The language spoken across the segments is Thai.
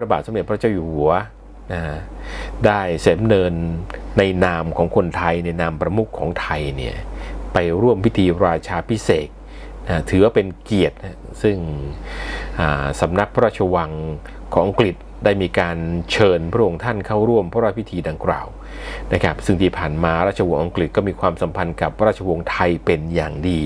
พระบาทสมเด็จพระเจ้าอยู่หัวนะได้เสด็จเนินในนามของคนไทยในนามประมุขของไทยเนี่ยไปร่วมพิธีราชาพิเศษนะถือว่าเป็นเกียรตินะซึ่งสำนักพระราชวังของอังกฤษได้มีการเชิญพระองค์ท่านเข้าร่วมพระราชพิธีดังกล่าวนะครับ ซึ่งที่ผ่านมาราชวงศ์อังกฤษก็มีความสัมพันธ์กับราชวงศ์ไทยเป็นอย่างดี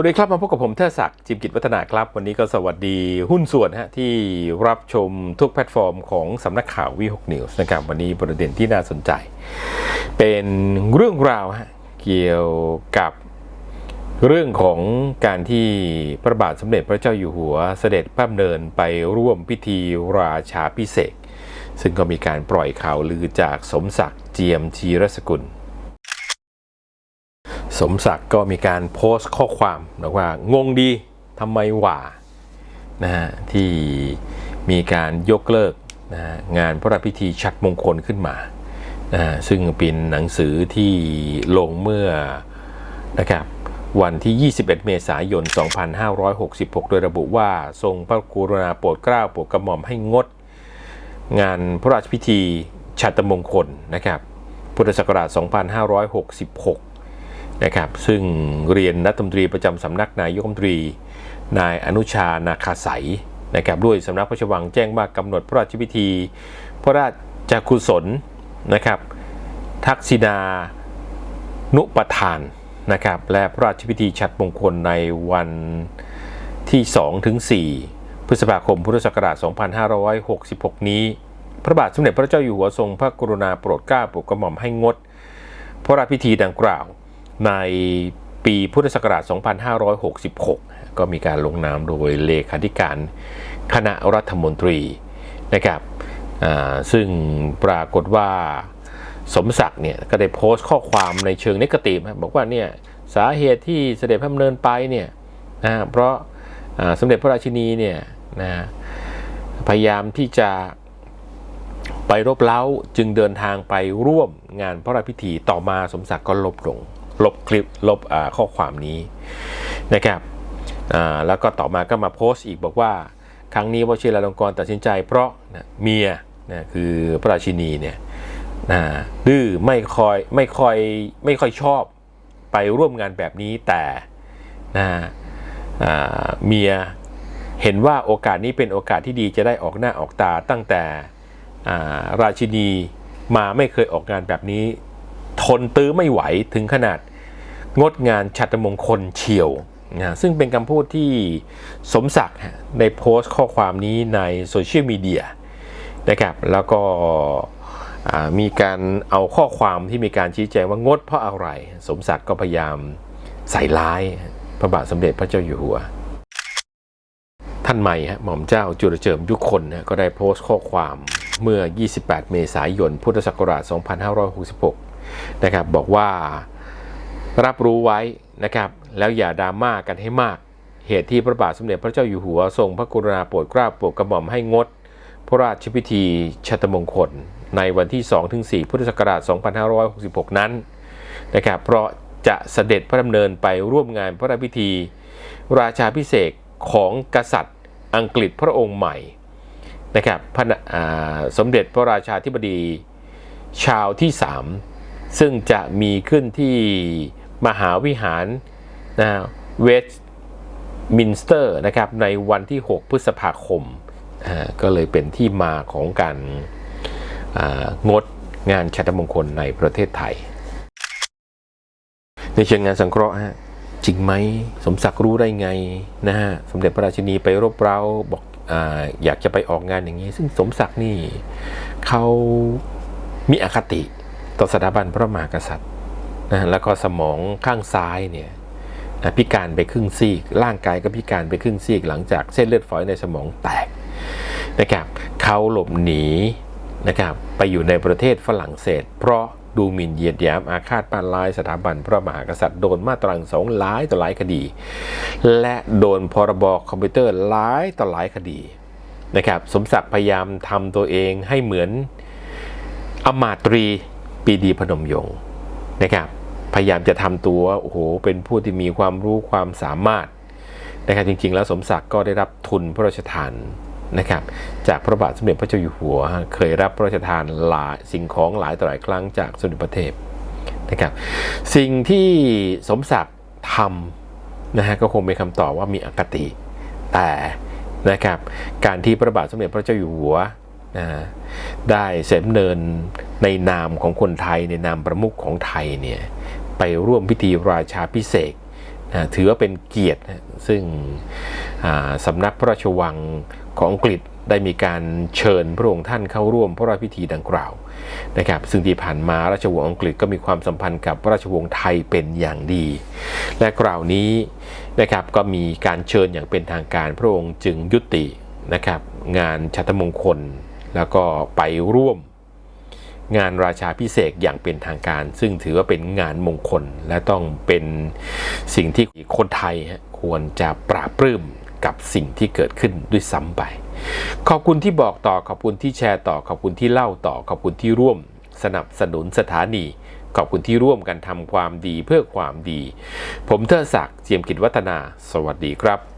วัสดีครับมาพบกับผมเทอศักดิ์จิมกิจวัฒนาครับ วันนี้ก็สวัสดีหุ้นส่วนฮะที่รับชมทุกแพลตฟอร์มของสำนักข่าววีหกนิวส์นะครับวันนี้ประเด็นที่น่าสนใจ เป็นเรื่องราวฮะเกี่ยวกับเรื่องของการที่พระบาทสมเด็จพระเจ้าอยู่หัวเสด็จพระดำเนินไปร่วมพิธีราชาพิเศษซึ่งก็มีการปล่อยข่าวลือจากสมศักดิ์เจียมชีรสกุล สมศักดิ์ก็มีการโพสต์ข้อความบอกว่างงดีทำไมหว่านะฮะที่มีการยกเลิกนะะงานพระราชพิธีชัดมงคลขึ้นมานะะซึ่งเป็นหนังสือที่ลงเมื่อนะครับวันที่ 21 เมษายน 2566 โดยระบุว่าทรงพระกรุณาโปรดเกล้าโปรดกระหม่อมให้งด งานพระราชพิธีชัตมงคลนะครับพุทธศักราช 2566 นะครับซึ่งเรียนรัฐมนตรีประจำสำนักนายกรัฐมนตรี นายอนุชานาคาใสนะครับด้วยสำนักพระราชวังแจ้งว่ากำหนดพระราชพิธี พระราชกุศลนะครับทักษิณานุปทานนะครับและพระราชพิธีชัดมงคลในวันที่2ถึง4พฤษภาคมพุทธศักราช 2566 นี้ พระบาทสมเด็จพระเจ้าอยู่หัวทรงพระกรุณาโปรดเกล้าโปรดกระหม่อมให้งด พระราชพิธีดังกล่าว ในปีพุทธศักราช 2566 ก็มีการลงนามโดยเลขาธิการคณะรัฐมนตรีนะครับซึ่งปรากฏว่าสมศักดิ์เนี่ยก็ได้โพสต์ข้อความในเชิงนิกตีฟบอกว่าเนี่ยสาเหตุที่เสด็จพระดำเนินไปเนี่ยนะเพราะสมเด็จพระราชินีเนี่ยนะพยายามที่จะไปรบเล้าจึงเดินทางไปร่วมงานพระราชพิธีต่อมาสมศักดิ์ก็ลบลง ลบคลิปลบข้อความนี้นะครับแล้วก็ต่อมาก็มาโพสต์อีกบอกว่า ครั้งนี้วชิราลงกรตัดสินใจ เพราะนะเมียนะคือพระราชินีเนี่ยนะดื้อไม่คอยไม่คอยไม่ค่อยชอบไปร่วมงานแบบนี้แต่นะเมียเห็นว่าโอกาสนี้เป็นโอกาสที่ดีจะได้ออกหน้าออกตาตั้งแต่ราชินีมาไม่เคยออกงานแบบนี้ ทนตื้อไม่ไหวถึงขนาด งดงานชัตรมงคลเฉียวนะซึ่งเป็นคำพูดที่สมศักดิ์ฮะได้โพสต์ข้อความนี้ในโซเชียลมีเดียนะครับแล้วก็มีการเอาข้อความที่มีการชี้แจงว่างดเพราะอะไร สมศักดิ์ก็พยายามใส่ร้ายพระบาทสมเด็จพระเจ้าอยู่หัว ท่านใหม่ฮะหม่อมเจ้าจุลเจิมยุคนนะก็ได้โพสต์ข้อความเมื่อ 28 เมษายน พุทธศักราช 2566 นะครับบอกว่า รับรู้ไว้นะครับ แล้วอย่าดราม่ากันให้มาก เหตุที่พระบาทสมเด็จพระเจ้าอยู่หัวทรงพระกรุณาโปรดเกล้าโปรดกระหม่อมให้งด พระราชพิธีชัตมงคล ในวันที่ 2-4 พุทธศักราช 2566 นั้นนะครับเพราะจะเสด็จพระดำเนินไปร่วมงานพระราชพิธี ราชาพิเศษของกษัตริย์อังกฤษพระองค์ใหม่นะครับพระสมเด็จพระราชาธิบดีชาวที่ 3 ซึ่งจะมีขึ้นที่ มหาวิหารนะเวสต์มินสเตอร์นะครับในวันที่ 6 พฤษภาคม ก็เลยเป็นที่มาของการงดงานชัตมงคลในประเทศไทย ในเชิงงานสังเคราะห์ฮะจริงไหมสมศักดิ์รู้ได้ไงนะฮะสมเด็จพระราชินีไปรบเร้าบอกออยากจะไปออกงานอย่างนี้ ซึ่งสมศักดิ์นี่เขามีอคติต่อสถาบันพระมหากษัตริย์ นะแล้วก็สมองข้างซ้ายเนี่ยนะพิการไปครึ่งซีก ร่างกายก็พิการไปครึ่งซีก หลังจากเส้นเลือดฝอยในสมองแตกนะครับเขาหลบหนีนะครับไปอยู่ในประเทศฝรั่งเศส เพราะดูหมิ่นเหยียดหยามอาฆาตปานลายสถาบันพระมหากษัตริย์โดนมาตราสองหลายต่อหลายคดี และโดนพรบคอมพิวเตอร์หลายต่อหลายคดีนะครับสมศักดิ์พยายามทำตัวเองให้เหมือนอมาตรีปีดีพนมยงค์นะครับ ยายามจะทำตัวโอ้โหเป็นผู้ที่มีความรู้ความสามารถนะครับจริง ๆ แล้วสมศักดิ์ก็ได้รับทุนพระราชทานนะครับจากพระบาทสมเด็จพระเจ้าอยู่หัว เคยรับพระราชทานหลายสิ่งของหลายต่อหลายครั้งจากสมเด็จพระเทพนะครับสิ่งที่สมศักดิ์ทำนะฮะก็คงเป็นคำตอบว่ามีอคติ แต่นะครับการที่พระบาทสมเด็จพระเจ้าอยู่หัวนะได้เสด็จเนินในนามของคนไทยในนามประมุขของไทยเนี่ย ไปร่วมพิธีราชาพิเศษนะถือว่าเป็นเกียรติซึ่งสำนักพระราชวังของอังกฤษได้มีการเชิญพระองค์ท่านเข้าร่วมพระราชพิธีดังกล่าวนะครับซึ่งที่ผ่านมาราชวงศ์อังกฤษก็มีความสัมพันธ์กับระราชวงศ์ไทยเป็นอย่างดี และกล่าวนี้นะครับก็มีการเชิญอย่างเป็นทางการพระองค์จึงยุตินะครับงานชัตมงคล แล้วก็ไปร่วม งานราชาพิเศษอย่างเป็นทางการ ซึ่งถือว่าเป็นงานมงคล และต้องเป็นสิ่งที่คนไทยควรจะปราบปลื้มกับสิ่งที่เกิดขึ้นด้วยซ้ำไป ขอบคุณที่บอกต่อขอบคุณที่แชร์ต่อขอบคุณที่เล่าต่อขอบคุณที่ร่วม สนับสนุนสถานี ขอบคุณที่ร่วมกันทำความดีเพื่อความดี ผมเทอศักดิ์เจียมกิจวัฒนา สวัสดีครับ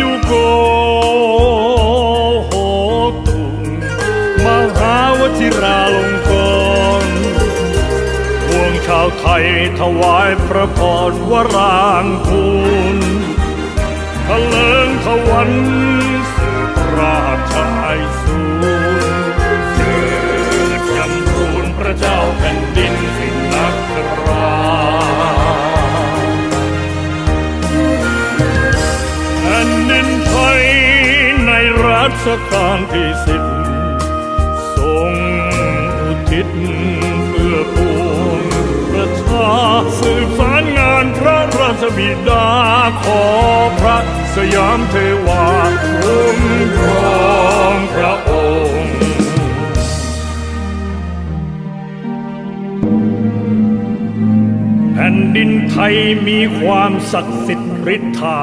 ยุโกโหตุมหาวชิราลงกรณ์พวงชาวไทยถวายพระพรวรางคุณทะเลิงทวันสืบราชาย รัชกาลที่สิบทรงอุทิศเพื่อปวงประชาสืบสารงานพระราชบิดาขอพระสยามเทวาคุ้มครองพระองค์แผ่นดินไทยมีความศักดิ์สิทธิ์ฤทธา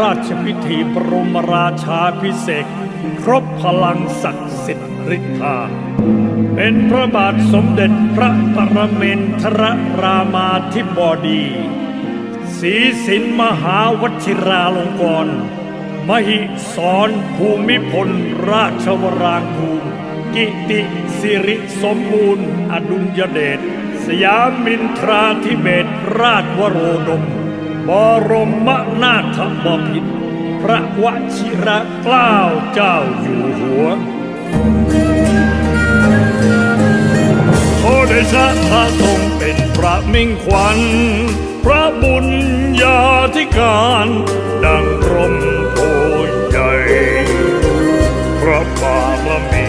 ราชพิธีบรมราชาพิเศษครบพลังศักดิ์สิทธิ์ฤทธา เป็นพระบาทสมเด็จพระปรเมนทรรามาธิบดีศรีสินมหาวชิราลงกรณ์มหิสรภูมิพลราชวรางคูลกิติสิริสมบูรณ์ อดุลยเดชสยามินทราธิเบศราชวโรดม บรมนาถบพิตรพระวชิระเกล้าเจ้าอยู่หัวโอเดชะพระทรงเป็นพระมิ่งขวัญ พระบุญญาธิการ ดังรมโพใหญ่พระบารมี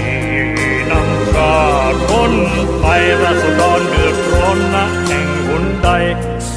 นำชาติพ้นไปราษฎรเดือดร้อนนะแห่งหนใด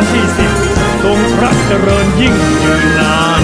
ลที่สิบทรงพระเจริญยิ่งยืนนาน